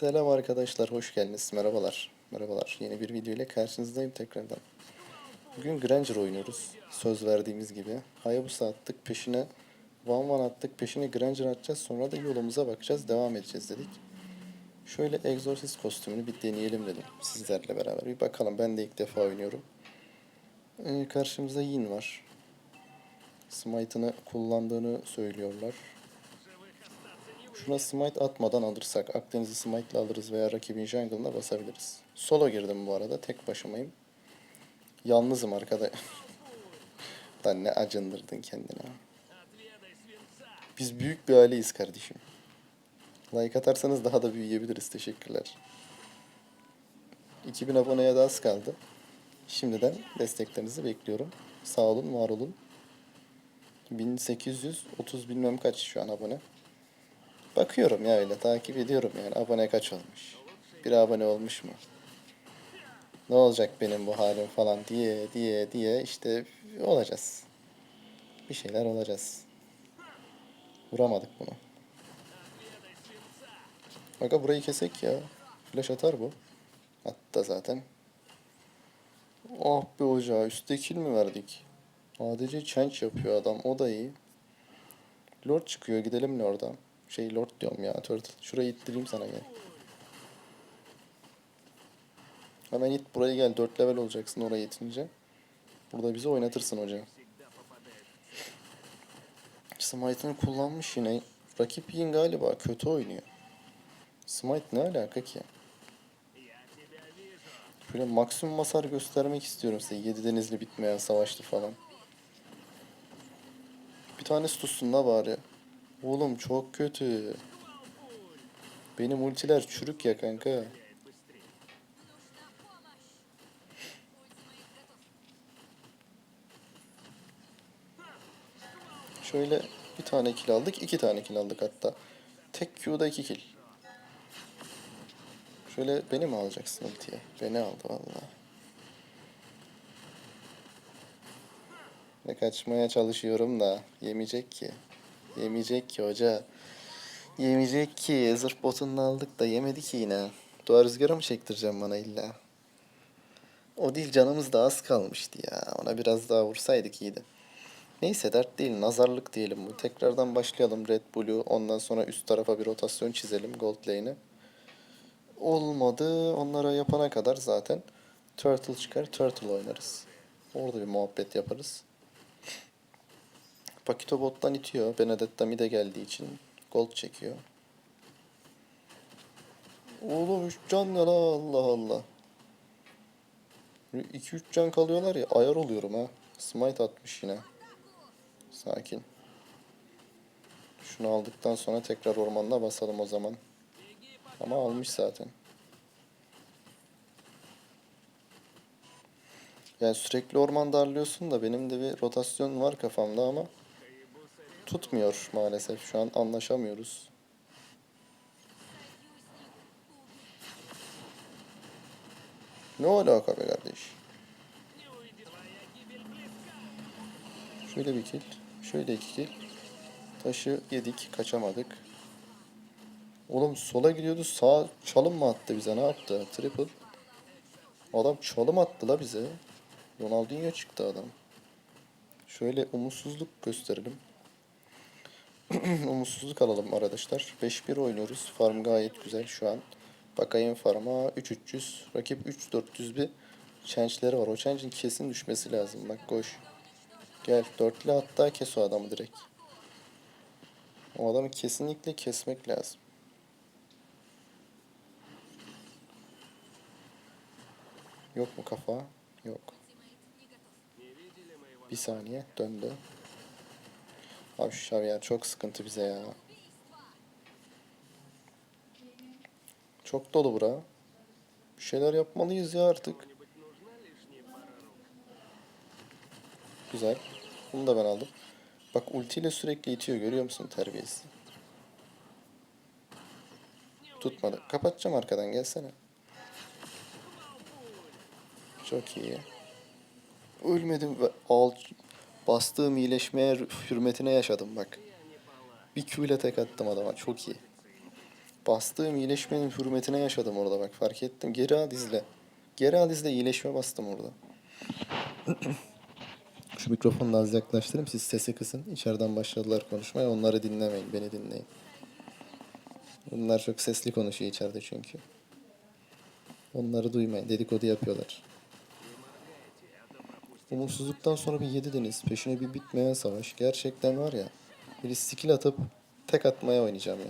Selam arkadaşlar, hoş geldiniz. Merhabalar. Merhabalar. Yeni bir video ile karşınızdayım tekrardan. Bugün Granger oynuyoruz. Söz verdiğimiz gibi. Hayabusa attık peşine. Van Van attık peşine Granger atacağız. Sonra da yolumuza bakacağız. Devam edeceğiz dedik. Şöyle Exorcist kostümünü bir deneyelim dedim. Sizlerle beraber. Bir bakalım. Ben de ilk defa oynuyorum. Ee, karşımızda Yin var. Smite'ını kullandığını söylüyorlar. Şuna smite atmadan alırsak Akdeniz'i smite ile alırız veya rakibin jungle'ına basabiliriz. Solo girdim bu arada. Tek başımayım. Yalnızım arkada. Lan ne acındırdın kendine. Biz büyük bir aileyiz kardeşim. Like atarsanız daha da büyüyebiliriz. Teşekkürler. 2000 aboneye de az kaldı. Şimdiden desteklerinizi bekliyorum. Sağ olun, var olun. 1830 bilmem kaç şu an abone. Bakıyorum ya öyle takip ediyorum yani abone kaç olmuş. Bir abone olmuş mu? Ne olacak benim bu halim falan diye diye diye işte olacağız. Bir şeyler olacağız. Vuramadık bunu. Aga burayı kesek ya. Flash atar bu. Hatta zaten. Oh be ocağı üstte kill mi verdik? ADC change yapıyor adam o da iyi. Lord çıkıyor gidelim Lord'a. Şey Lord diyorum ya Turtle. Şurayı ittireyim sana gel. Hemen it buraya gel 4 level olacaksın oraya itince. Burada bizi oynatırsın hocam. Smite'ını kullanmış yine. Rakip Yin galiba kötü oynuyor. Smite ne alaka ki? Şöyle maksimum hasar göstermek istiyorum size. Yedi denizli bitmeyen savaştı falan. Bir tanesi tutsun da bari. Oğlum çok kötü. Benim ultiler çürük ya kanka. Şöyle bir tane kill aldık, iki tane kill aldık hatta. Tek Q'da iki kill. Şöyle beni mi alacaksın ultiye? Beni aldı vallahi. Ve kaçmaya çalışıyorum da yemeyecek ki. Yemeyecek ki hoca. Yemeyecek ki. Zırh botununu aldık da yemedi ki yine. Doğa rüzgarı mı çektireceğim bana illa? O değil canımız da az kalmıştı ya. Ona biraz daha vursaydık iyiydi. Neyse dert değil. Nazarlık diyelim bu. Tekrardan başlayalım. Red Bull'u ondan sonra üst tarafa bir rotasyon çizelim. Gold lane'e. Olmadı. Onlara yapana kadar zaten Turtle çıkar. Turtle oynarız. Orada bir muhabbet yaparız. Pakito bottan itiyor. Benedetta mid'e geldiği için gold çekiyor. Oğlum 3 can ya la Allah Allah. 2-3 can kalıyorlar ya ayar oluyorum ha. Smite atmış yine. Sakin. Şunu aldıktan sonra tekrar ormanına basalım o zaman. Ama almış zaten. Yani sürekli orman darlıyorsun da benim de bir rotasyon var kafamda ama tutmuyor maalesef. Şu an anlaşamıyoruz. Ne alaka be kardeş? Şöyle bir kill. Şöyle iki kill. Taşı yedik. Kaçamadık. Oğlum sola gidiyordu. Sağ çalım mı attı bize? Ne yaptı? Triple. Adam çalım attı la bize. Ronaldinho çıktı adam. Şöyle umutsuzluk gösterelim. umutsuzluk alalım arkadaşlar. 5-1 oynuyoruz. Farm gayet güzel şu an. Bakayım farma 3300. Rakip 3400 bir change'leri var. O change'in kesin düşmesi lazım. Bak koş. Gel dörtlü hatta kes o adamı direkt. O adamı kesinlikle kesmek lazım. Yok mu kafa? Yok. Bir saniye döndü. Abi şu Xavier çok sıkıntı bize ya. Çok dolu bura. Bir şeyler yapmalıyız ya artık. Güzel. Bunu da ben aldım. Bak ultiyle sürekli itiyor görüyor musun terbiyesiz. Tutmadı. Kapatacağım arkadan gelsene. Çok iyi. Ölmedim ve al bastığım iyileşmeye hürmetine yaşadım bak. Bir ile tek attım adama çok iyi. Bastığım iyileşmenin hürmetine yaşadım orada bak fark ettim. Geri al izle. Geri al izle iyileşme bastım orada. Şu mikrofonu da az yaklaştırayım siz sesi kısın. İçeriden başladılar konuşmaya onları dinlemeyin beni dinleyin. Bunlar çok sesli konuşuyor içeride çünkü. Onları duymayın dedikodu yapıyorlar. Umutsuzluktan sonra bir yedidiniz. Peşine bir bitmeyen savaş. Gerçekten var ya. Bir skill atıp tek atmaya oynayacağım ya.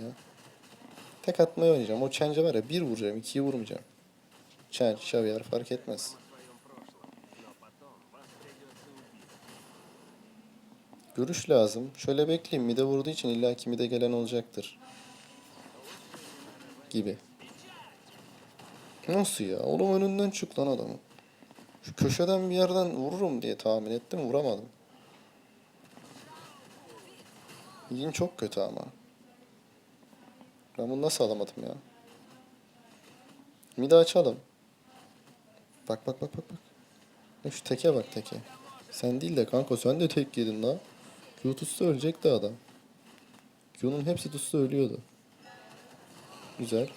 Tek atmaya oynayacağım. O change'e var ya bir vuracağım, ikiyi vurmayacağım. Change, Xavier fark etmez. Görüş lazım. Şöyle bekleyeyim. Mide vurduğu için illa ki mide gelen olacaktır. Gibi. Nasıl ya? Oğlum önünden çık lan adamı. Şu köşeden bir yerden vururum diye tahmin ettim. Vuramadım. Yin çok kötü ama. Ben bunu nasıl alamadım ya? Mide açalım. Bak bak bak bak bak. Şu teke bak teke. Sen değil de kanka sen de tek yedin la. Q tutsa ölecekti adam. Q'nun hepsi tutsa ölüyordu. Güzel.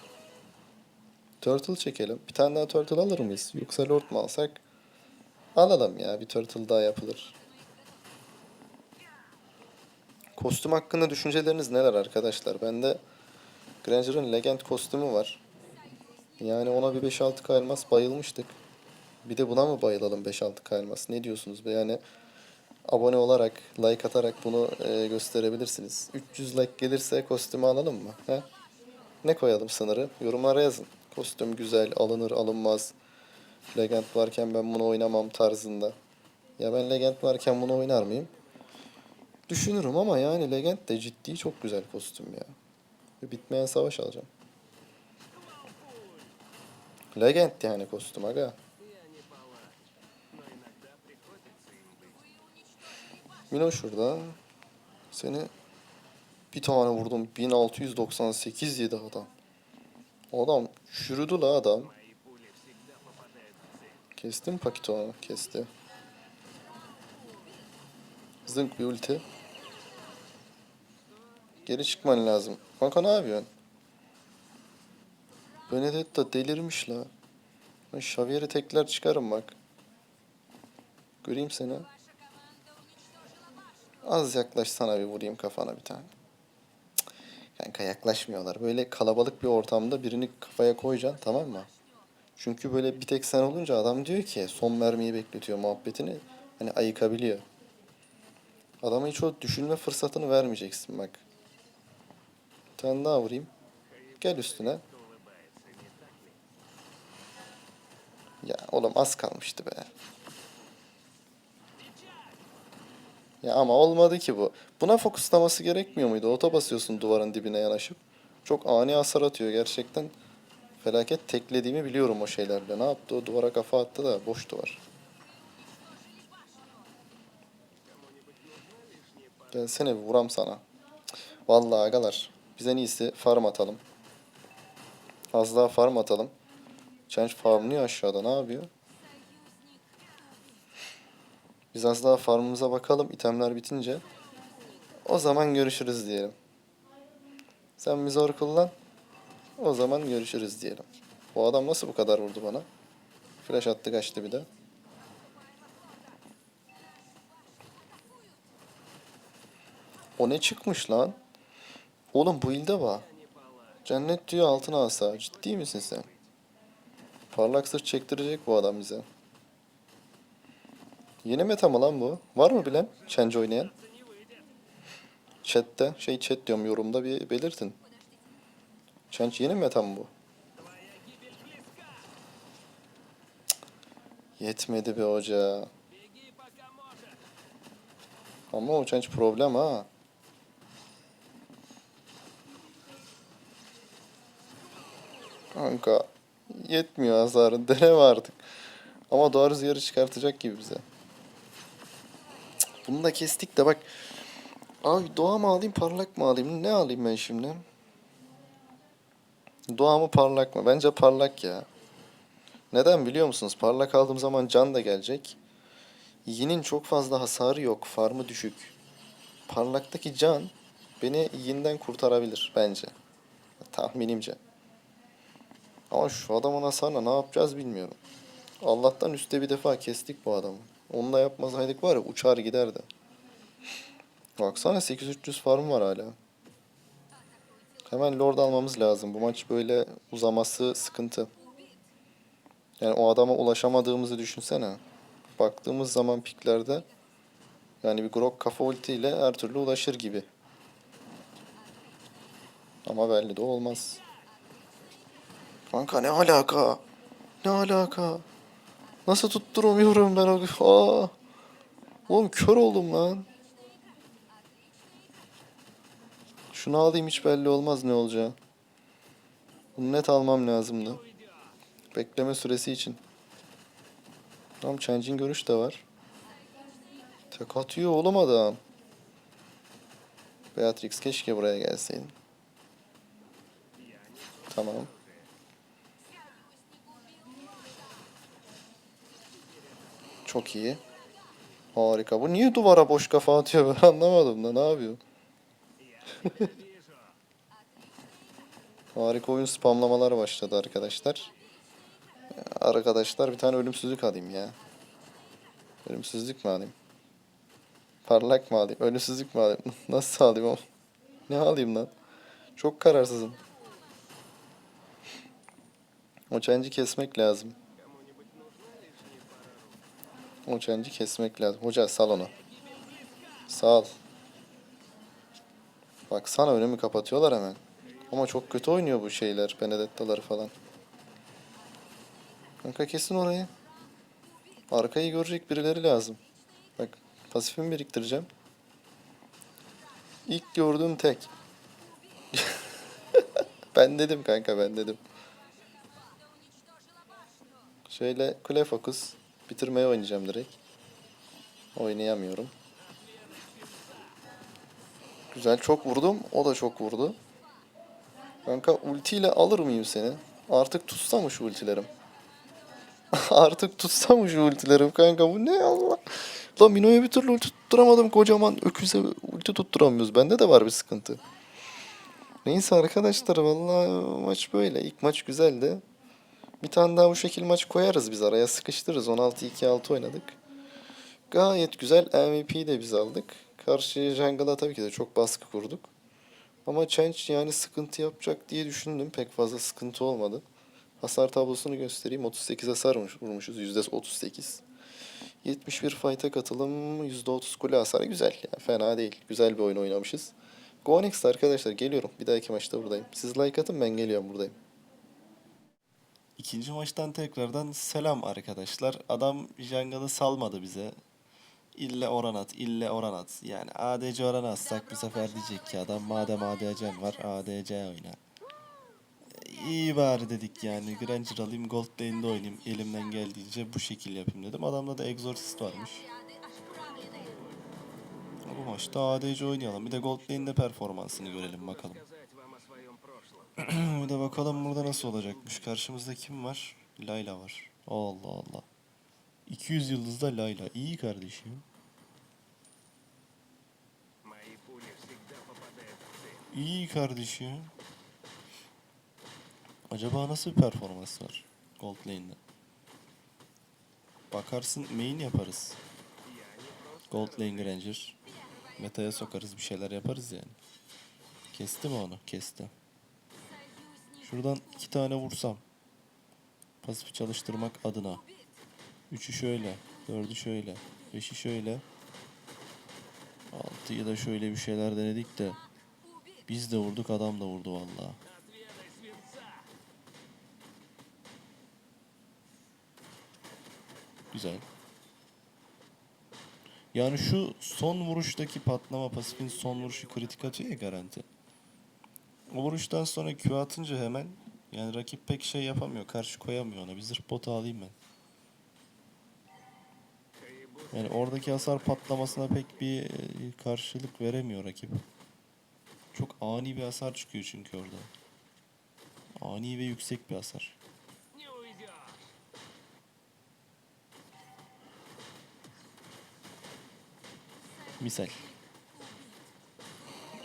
Turtle çekelim. Bir tane daha turtle alır mıyız? Yoksa lord mu alsak? Alalım ya. Bir turtle daha yapılır. Kostüm hakkında düşünceleriniz neler arkadaşlar? Bende Granger'ın Legend kostümü var. Yani ona bir 5-6 elmas bayılmıştık. Bir de buna mı bayılalım 5-6 elmas? Ne diyorsunuz be? Yani abone olarak, like atarak bunu e, gösterebilirsiniz. 300 like gelirse kostümü alalım mı? He? Ne koyalım sınırı? Yorumlara yazın. Kostüm güzel, alınır, alınmaz. Legend varken ben bunu oynamam tarzında. Ya ben Legend varken bunu oynar mıyım? Düşünürüm ama yani Legend de ciddi çok güzel kostüm ya. Bir bitmeyen savaş alacağım. Legend yani kostüm aga. Mino şurada. Seni bir tane vurdum. 1698 yedi adam. Adam çürüdü la adam. Kestim paketi onu. Kesti. Zınk bir ulti. Geri çıkman lazım. Kanka ne yapıyorsun? Benedetta delirmiş la. Ben Xavier'i tekrar çıkarım bak. Göreyim seni. Az yaklaş sana bir vurayım kafana bir tane. Cık, Kanka yaklaşmıyorlar. Böyle kalabalık bir ortamda birini kafaya koyacaksın tamam mı? Çünkü böyle bir tek sen olunca adam diyor ki son mermiyi bekletiyor muhabbetini. Hani ayıkabiliyor. Adama hiç o düşünme fırsatını vermeyeceksin bak. Bir tane daha vurayım. Gel üstüne. Ya oğlum az kalmıştı be. Ya ama olmadı ki bu. Buna fokuslaması gerekmiyor muydu? Ota basıyorsun duvarın dibine yanaşıp. Çok ani hasar atıyor gerçekten. Felaket teklediğimi biliyorum o şeylerle. Ne yaptı? O duvara kafa attı da boş duvar. Gelsene vuram sana. Vallahi agalar. Biz en iyisi farm atalım. Az daha farm atalım. Change farmlıyor aşağıda. Ne yapıyor? Biz az daha farmımıza bakalım. itemler bitince. O zaman görüşürüz diyelim. Sen bir zor kullan. O zaman görüşürüz diyelim. Bu adam nasıl bu kadar vurdu bana? Flash attı kaçtı bir de. O ne çıkmış lan? Oğlum bu ilde var. Cennet diyor altın asa. Ciddi misin sen? Parlak sırt çektirecek bu adam bize. Yeni meta mı lan bu? Var mı bilen? Change oynayan? Chat'te, şey chat diyorum yorumda bir belirtin. Change yeni meta mı bu? Yetmedi be hoca. Ama o change problem ha. Kanka yetmiyor hasarın. Deneme artık. Ama doğa rüzgarı çıkartacak gibi bize. Bunu da kestik de bak. Abi doğa mı alayım parlak mı alayım? Ne alayım ben şimdi? Doğa mı parlak mı? Bence parlak ya. Neden biliyor musunuz? Parlak aldığım zaman can da gelecek. Yinin çok fazla hasarı yok. Farmı düşük. Parlaktaki can beni yinden kurtarabilir bence. Tahminimce. Ama şu adamın hasarına ne yapacağız bilmiyorum. Allah'tan üstte bir defa kestik bu adamı. Onu da yapmasaydık var ya uçar giderdi. Baksana 8300 farm var hala. Hemen Lord almamız lazım. Bu maç böyle uzaması sıkıntı. Yani o adama ulaşamadığımızı düşünsene. Baktığımız zaman piklerde yani bir Grok kafa ultiyle her türlü ulaşır gibi. Ama belli de olmaz. Kanka ne alaka? Ne alaka? Nasıl tutturamıyorum ben o... Aa! Oğlum kör oldum lan. Şunu alayım hiç belli olmaz ne olacağı. Bunu net almam lazımdı. Bekleme süresi için. Tamam Change'in görüş de var. Tek atıyor oğlum adam. Beatrix keşke buraya gelseydin. Tamam. Çok iyi. Harika. Bu niye duvara boş kafa atıyor ben anlamadım da ne yapıyor? Harika oyun spamlamalar başladı arkadaşlar. Arkadaşlar bir tane ölümsüzlük alayım ya. Ölümsüzlük mü alayım? Parlak mı alayım? Ölümsüzlük mü alayım? Nasıl alayım oğlum? Ne alayım lan? Çok kararsızım. O çenc'i kesmek lazım. O çenc'i kesmek lazım. Hoca sal onu. Sal. Baksana önümü kapatıyorlar hemen. Ama çok kötü oynuyor bu şeyler. Benedetta'ları falan. Kanka kesin orayı. Arkayı görecek birileri lazım. Bak pasifimi biriktireceğim. İlk gördüğüm tek. ben dedim kanka ben dedim. Şöyle kule fokus. Bitirmeye oynayacağım direkt. Oynayamıyorum. Güzel çok vurdum. O da çok vurdu. Kanka ultiyle alır mıyım seni? Artık tutsa mı şu ultilerim? Artık tutsa mı şu ultilerim kanka? Bu ne Allah? Lan Mino'ya bir türlü ulti tutturamadım. Kocaman öküze ulti tutturamıyoruz. Bende de var bir sıkıntı. Neyse arkadaşlar vallahi maç böyle. İlk maç güzeldi. Bir tane daha bu şekil maç koyarız biz araya sıkıştırırız. 16-2-6 oynadık. Gayet güzel MVP'yi de biz aldık. Karşı jungle'a tabii ki de çok baskı kurduk. Ama Change yani sıkıntı yapacak diye düşündüm. Pek fazla sıkıntı olmadı. Hasar tablosunu göstereyim. 38 hasar vurmuş- vurmuşuz. %38. 71 fight'a katılım. %30 kule hasarı. Güzel. Yani fena değil. Güzel bir oyun oynamışız. Go Next arkadaşlar geliyorum. Bir dahaki maçta buradayım. Siz like atın ben geliyorum buradayım. İkinci maçtan tekrardan selam arkadaşlar. Adam jungle'ı salmadı bize. İlle oran at, ille oran at. Yani ADC oran atsak bu sefer diyecek ki adam madem ADC'n var ADC oyna. İyi bari dedik yani. Granger alayım, Gold Lane'de oynayayım. Elimden geldiğince bu şekil yapayım dedim. Adamda da Exorcist varmış. Bu maçta ADC oynayalım. Bir de Gold Lane'de performansını görelim bakalım. bir de bakalım burada nasıl olacakmış. Karşımızda kim var? Layla var. Allah Allah. 200 yıldızda Layla. İyi kardeşim. İyi kardeşim. Acaba nasıl bir performans var Gold Lane'de? Bakarsın main yaparız. Gold Lane Granger. Meta'ya sokarız bir şeyler yaparız yani. Kesti mi onu? Kesti. Şuradan iki tane vursam. Pasif çalıştırmak adına. Üçü şöyle. Dördü şöyle. Beşi şöyle. Altıyı da şöyle bir şeyler denedik de. Biz de vurduk adam da vurdu vallahi. Güzel. Yani şu son vuruştaki patlama pasifin son vuruşu kritik atıyor ya garanti. O vuruştan sonra Q atınca hemen yani rakip pek şey yapamıyor. Karşı koyamıyor ona. Bir zırh botu alayım ben. Yani oradaki hasar patlamasına pek bir e, karşılık veremiyor rakip. Çok ani bir hasar çıkıyor çünkü orada. Ani ve yüksek bir hasar. Misal.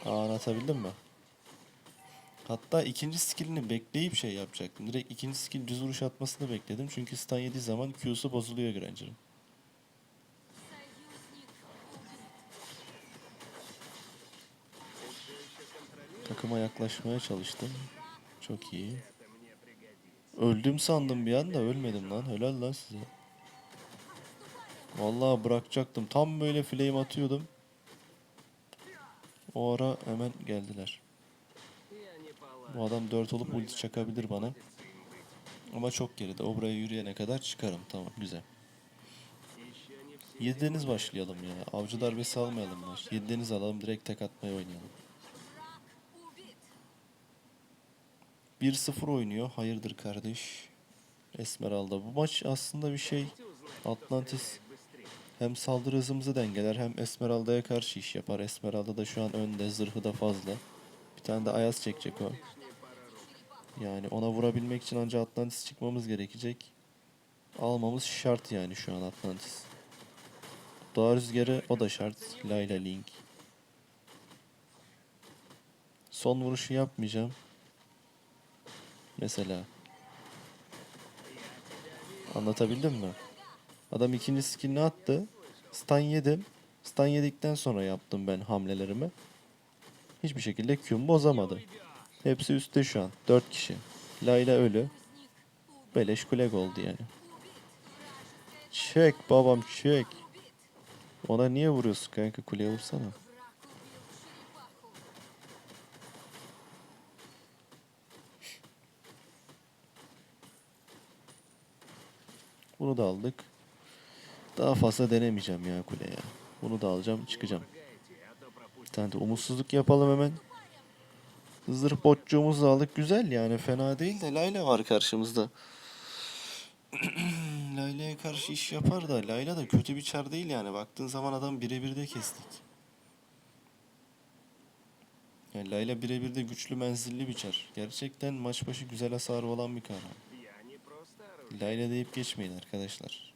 Anlatabildim mi? Hatta ikinci skillini bekleyip şey yapacaktım. Direkt ikinci skill düz vuruş atmasını bekledim. Çünkü stun yediği zaman Q'su bozuluyor Granger'ın. Takıma yaklaşmaya çalıştım. Çok iyi. Öldüm sandım bir anda ölmedim lan. Helal lan size. Vallahi bırakacaktım. Tam böyle flame atıyordum. O ara hemen geldiler. Bu adam 4 olup ulti çakabilir bana. Ama çok geride. O buraya yürüyene kadar çıkarım. Tamam güzel. 7 deniz başlayalım ya. Avcı darbesi almayalım maç. 7 deniz alalım direkt tek atmaya oynayalım. 1-0 oynuyor. Hayırdır kardeş? Esmeralda. Bu maç aslında bir şey. Atlantis hem saldırı hızımızı dengeler hem Esmeralda'ya karşı iş yapar. Esmeralda da şu an önde. Zırhı da fazla. Bir tane de Ayaz çekecek o. Yani ona vurabilmek için ancak Atlantis çıkmamız gerekecek. Almamız şart yani şu an Atlantis. Doğa rüzgarı o da şart. Layla Link. Son vuruşu yapmayacağım. Mesela. Anlatabildim mi? Adam ikinci skillini attı. Stun yedim. Stun yedikten sonra yaptım ben hamlelerimi. Hiçbir şekilde Q'mu bozamadım. Hepsi üstte şu an. 4 kişi. Layla ölü. Beleş kule oldu yani. Çek babam çek. Ona niye vuruyorsun kanka kuleye vursana. Bunu da aldık. Daha fazla denemeyeceğim ya kuleye. Bunu da alacağım çıkacağım. Bir tane umutsuzluk yapalım hemen. Zırh botçuğumuzu aldık. Güzel yani fena değil de Layla var karşımızda. Layla'ya karşı iş yapar da Layla da kötü bir çar değil yani. Baktığın zaman adam birebir de kestik. Yani Layla birebir de güçlü menzilli bir çar. Gerçekten maç başı güzel hasarı olan bir kahraman. Layla deyip geçmeyin arkadaşlar.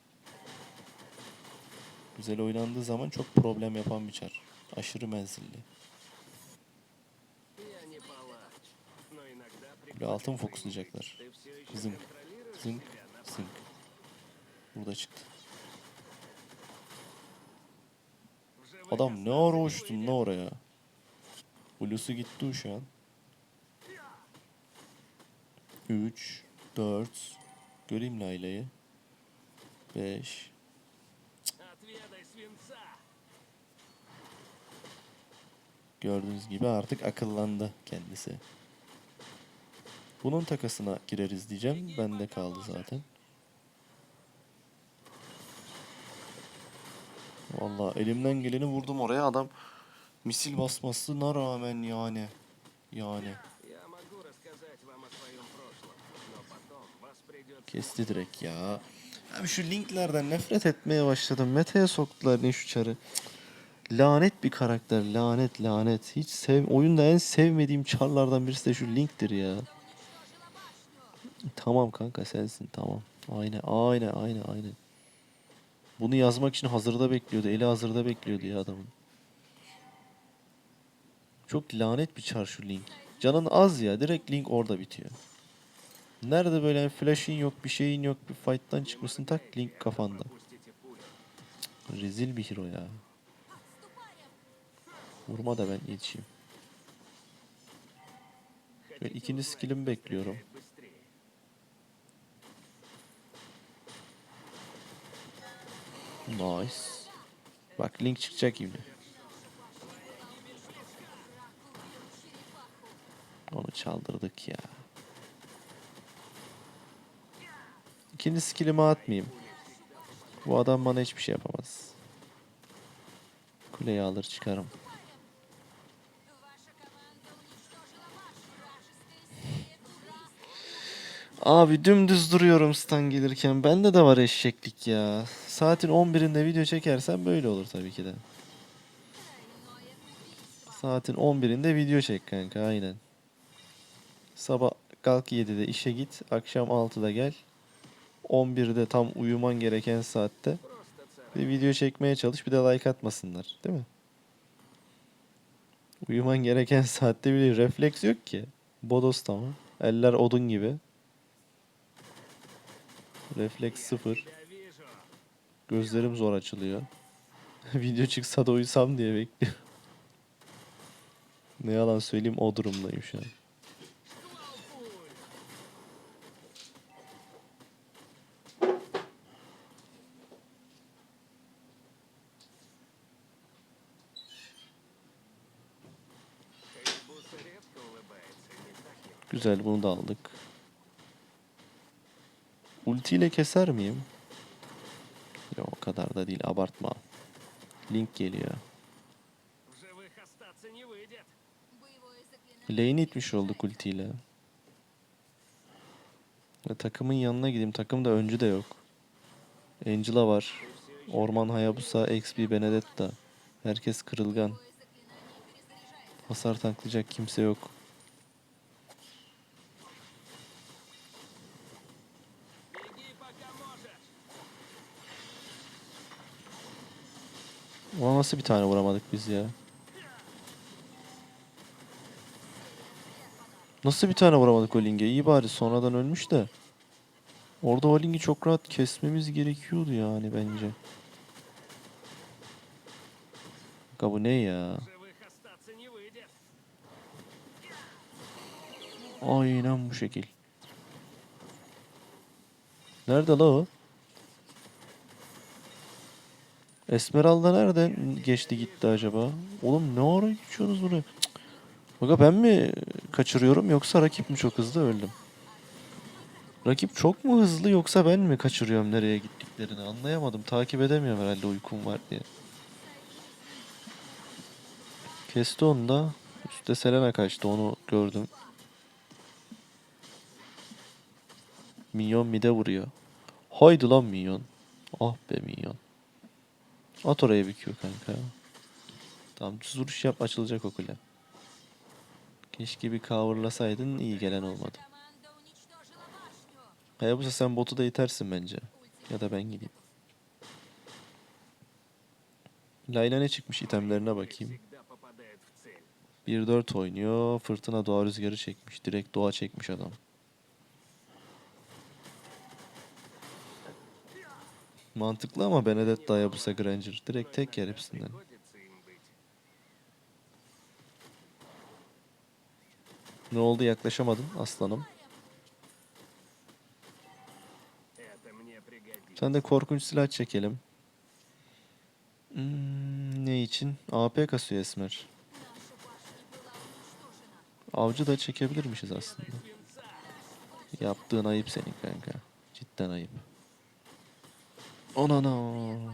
Güzel oynandığı zaman çok problem yapan bir çar. Aşırı menzilli. Böyle altın fokuslayacaklar. Zınk, zınk, zınk. Burada çıktı. Adam ne ara uçtun ne oraya? Blue'su gitti şu an. 3, 4, Göreyim Layla'yı. 5. Gördüğünüz gibi artık akıllandı kendisi. Bunun takasına gireriz diyeceğim. Bende kaldı zaten. Valla elimden geleni vurdum oraya adam misil basmasına rağmen yani. Yani. Kesti direkt ya. Abi şu linklerden nefret etmeye başladım. Meta'ya soktular ne şu çarı. Lanet bir karakter. Lanet lanet. Hiç sev oyunda en sevmediğim çarlardan birisi de şu linktir ya. Tamam kanka sensin tamam. Aynen aynen aynen aynen. Bunu yazmak için hazırda bekliyordu. Eli hazırda bekliyordu ya adamın. Çok lanet bir çar şu link. Canın az ya. Direkt link orada bitiyor. Nerede böyle flash'in yok, bir şeyin yok, bir fight'tan çıkmışsın tak link kafanda. Rezil bir hero ya. Vurma da ben yetişeyim. Şöyle ikinci skill'imi bekliyorum. Nice. Bak link çıkacak şimdi. Onu çaldırdık ya. İkinci skillimi atmayayım. Bu adam bana hiçbir şey yapamaz. Kuleyi alır çıkarım. Abi dümdüz duruyorum stun gelirken. Bende de var eşeklik ya. Saatin 11'inde video çekersen böyle olur tabii ki de. Saatin 11'inde video çek kanka aynen. Sabah kalk 7'de işe git. Akşam 6'da gel. 11'de tam uyuman gereken saatte bir video çekmeye çalış bir de like atmasınlar değil mi? Uyuman gereken saatte bile refleks yok ki. Bodos tamam. Eller odun gibi. Refleks sıfır. Gözlerim zor açılıyor. Video çıksa da uyusam diye bekliyorum. ne yalan söyleyeyim o durumdayım şu an. Güzel bunu da aldık. Ultiyle keser miyim? Ya o kadar da değil abartma. Link geliyor. Lane itmiş olduk ultiyle. Ve takımın yanına gideyim. Takım da öncü de yok. Angela var. Orman Hayabusa, XB Benedetta. Herkes kırılgan. Hasar tanklayacak kimse yok. nasıl bir tane vuramadık biz ya? Nasıl bir tane vuramadık Oling'e? İyi bari sonradan ölmüş de. Orada Oling'i çok rahat kesmemiz gerekiyordu yani bence. Kanka bu ne ya? Aynen bu şekil. Nerede la o? Esmeralda nereden geçti gitti acaba? Oğlum ne ara geçiyorsunuz? Cık. Baka ben mi kaçırıyorum yoksa rakip mi çok hızlı öldüm? Rakip çok mu hızlı yoksa ben mi kaçırıyorum nereye gittiklerini anlayamadım. Takip edemiyorum herhalde uykum var diye. Kesti onu da. Üste Selena kaçtı onu gördüm. Minyon mide vuruyor. Haydi lan minyon. Ah be minyon. At oraya bir Q kanka. Tamam düz vuruş yap açılacak o kule. Keşke bir coverlasaydın iyi gelen olmadı. Hayabusa sen botu da itersin bence. Ya da ben gideyim. Layla ne çıkmış itemlerine bakayım. 1-4 oynuyor. Fırtına doğa rüzgarı çekmiş. Direkt doğa çekmiş adam. Mantıklı ama Benedetta yapılsa Granger. Direkt tek yer hepsinden. Ne oldu yaklaşamadın aslanım. Sen de korkunç silah çekelim. Hmm, ne için? AP kasıyor Esmer. Avcı da çekebilirmişiz aslında. Yaptığın ayıp senin kanka. Cidden ayıp. Ona na.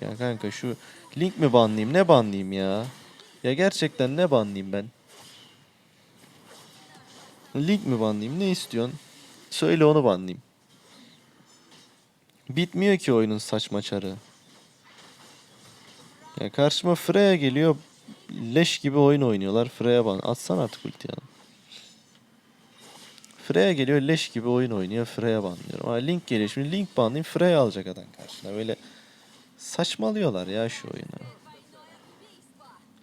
Ya kanka şu link mi banlayayım ne banlayayım ya? Ya gerçekten ne banlayayım ben? Link mi banlayayım ne istiyorsun? Söyle onu banlayayım. Bitmiyor ki oyunun saçma çarı. Ya karşıma Freya geliyor. Leş gibi oyun oynuyorlar. Freya ban. Atsana artık ulti ya. Freya geliyor leş gibi oyun oynuyor. Freya banlıyorum. Ama Link geliyor. Şimdi Link banlayayım. Freya alacak adam karşına. Böyle saçmalıyorlar ya şu oyunu.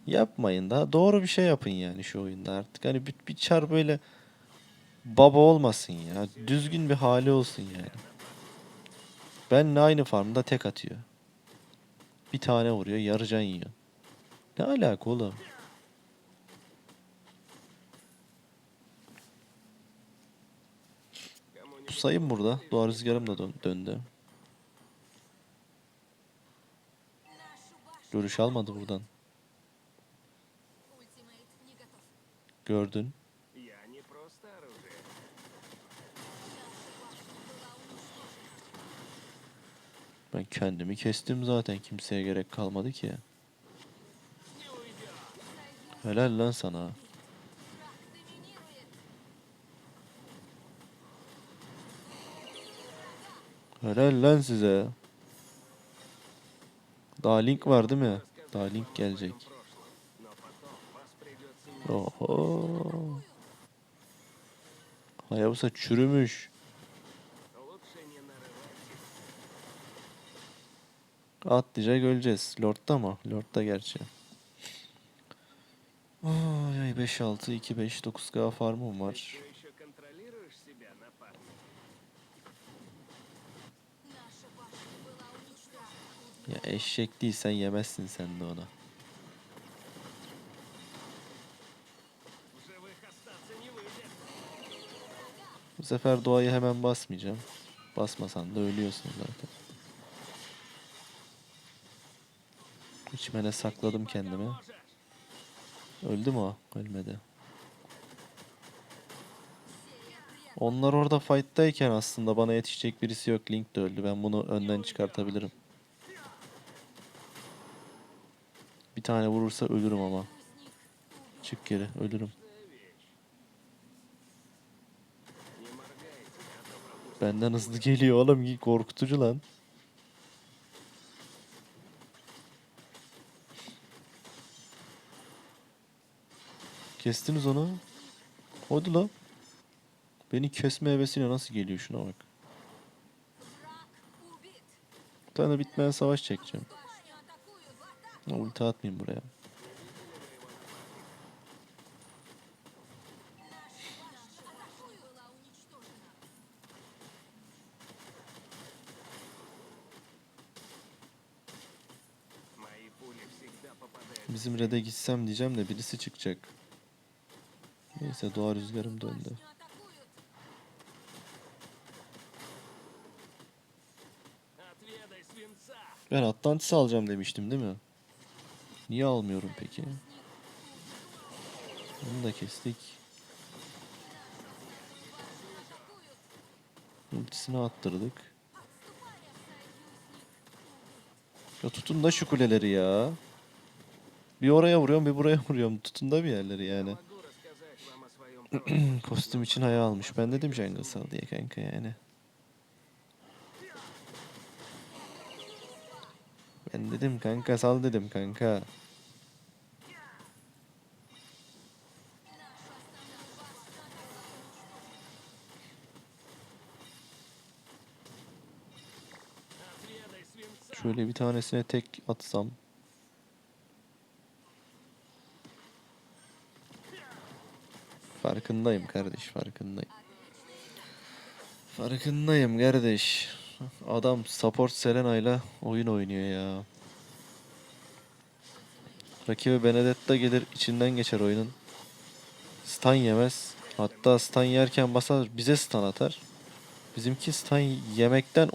Yapmayın daha doğru bir şey yapın yani şu oyunda artık. Hani bir, bir çar böyle baba olmasın ya. Düzgün bir hali olsun yani. Benle aynı farmda tek atıyor. Bir tane vuruyor, yarı can yiyor. Ne alaka oğlum? pusayım burada. Doğa rüzgarım da dön döndü. Görüş almadı buradan. Gördün. Ben kendimi kestim zaten. Kimseye gerek kalmadı ki. Helal lan sana. Helal lan size ya. Daha link var değil mi? Daha link gelecek. Oho. Hayabusa çürümüş. Atlayacak öleceğiz. Lord'da mı? Lord'da gerçi. Ay ay 5 6 2 5 9K farmım var. Ya eşek değilsen yemezsin sen de ona. Bu sefer doğayı hemen basmayacağım. Basmasan da ölüyorsun zaten. İçmene sakladım kendimi. Öldü mü o? Ölmedi. Onlar orada fight'tayken aslında bana yetişecek birisi yok. Link de öldü. Ben bunu önden çıkartabilirim. Bir tane vurursa ölürüm ama. Çık geri ölürüm. Benden hızlı geliyor oğlum korkutucu lan. Kestiniz onu. Hadi lan. Beni kesme hevesine nasıl geliyor şuna bak. Bir tane bitmeyen savaş çekeceğim. Ulti atmayayım buraya. Bizim red'e gitsem diyeceğim de birisi çıkacak. Neyse doğa rüzgarım döndü. Ben Atlantis alacağım demiştim değil mi? Niye almıyorum peki? Bunu da kestik. Ultisini attırdık. Ya tutun da şu kuleleri ya. Bir oraya vuruyorum bir buraya vuruyorum. Tutun da bir yerleri yani. Kostüm için haya almış. Ben dedim jungle sal diye kanka yani. Ben dedim kanka sal dedim kanka. Şöyle bir tanesine tek atsam. Farkındayım kardeş farkındayım. Farkındayım kardeş. Adam support Selena'yla oyun oynuyor ya. Rakibi Benedetta gelir içinden geçer oyunun. Stun yemez. Hatta stun yerken basar bize stun atar. Bizimki stun yemekten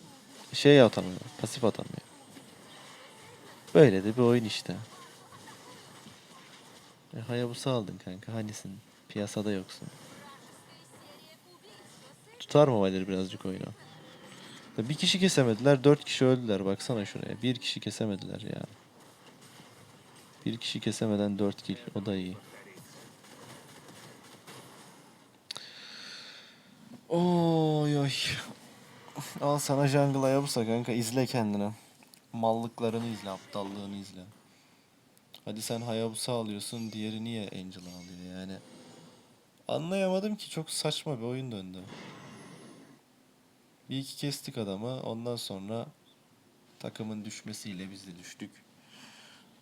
şey atamıyor. Pasif atamıyor. Böyle de bir oyun işte. E, Hayabusa aldın kanka. Hanisin? Piyasada yoksun. Tutar mı Valir birazcık oyunu? Bir kişi kesemediler. Dört kişi öldüler. Baksana şuraya. Bir kişi kesemediler ya. Bir kişi kesemeden dört kill. O da iyi. Oy oy. Al sana jungle Hayabusa kanka. izle kendini. Mallıklarını izle. Aptallığını izle. Hadi sen Hayabusa alıyorsun. Diğeri niye Angel alıyor yani. Anlayamadım ki çok saçma bir oyun döndü. Bir iki kestik adamı. Ondan sonra takımın düşmesiyle biz de düştük.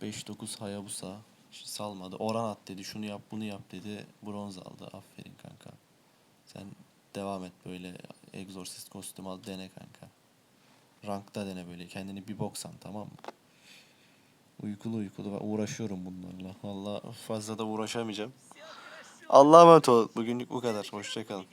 5-9 Hayabusa. Salmadı. Oran at dedi. Şunu yap bunu yap dedi. Bronz aldı. Aferin kanka. Sen devam et böyle. Exorcist kostüm al dene kanka. Rankta dene böyle. Kendini bir boksan tamam mı? Uykulu uykulu. Ben uğraşıyorum bunlarla. Valla fazla da uğraşamayacağım. Allah'a emanet ol. Bugünlük bu kadar. Hoşçakalın.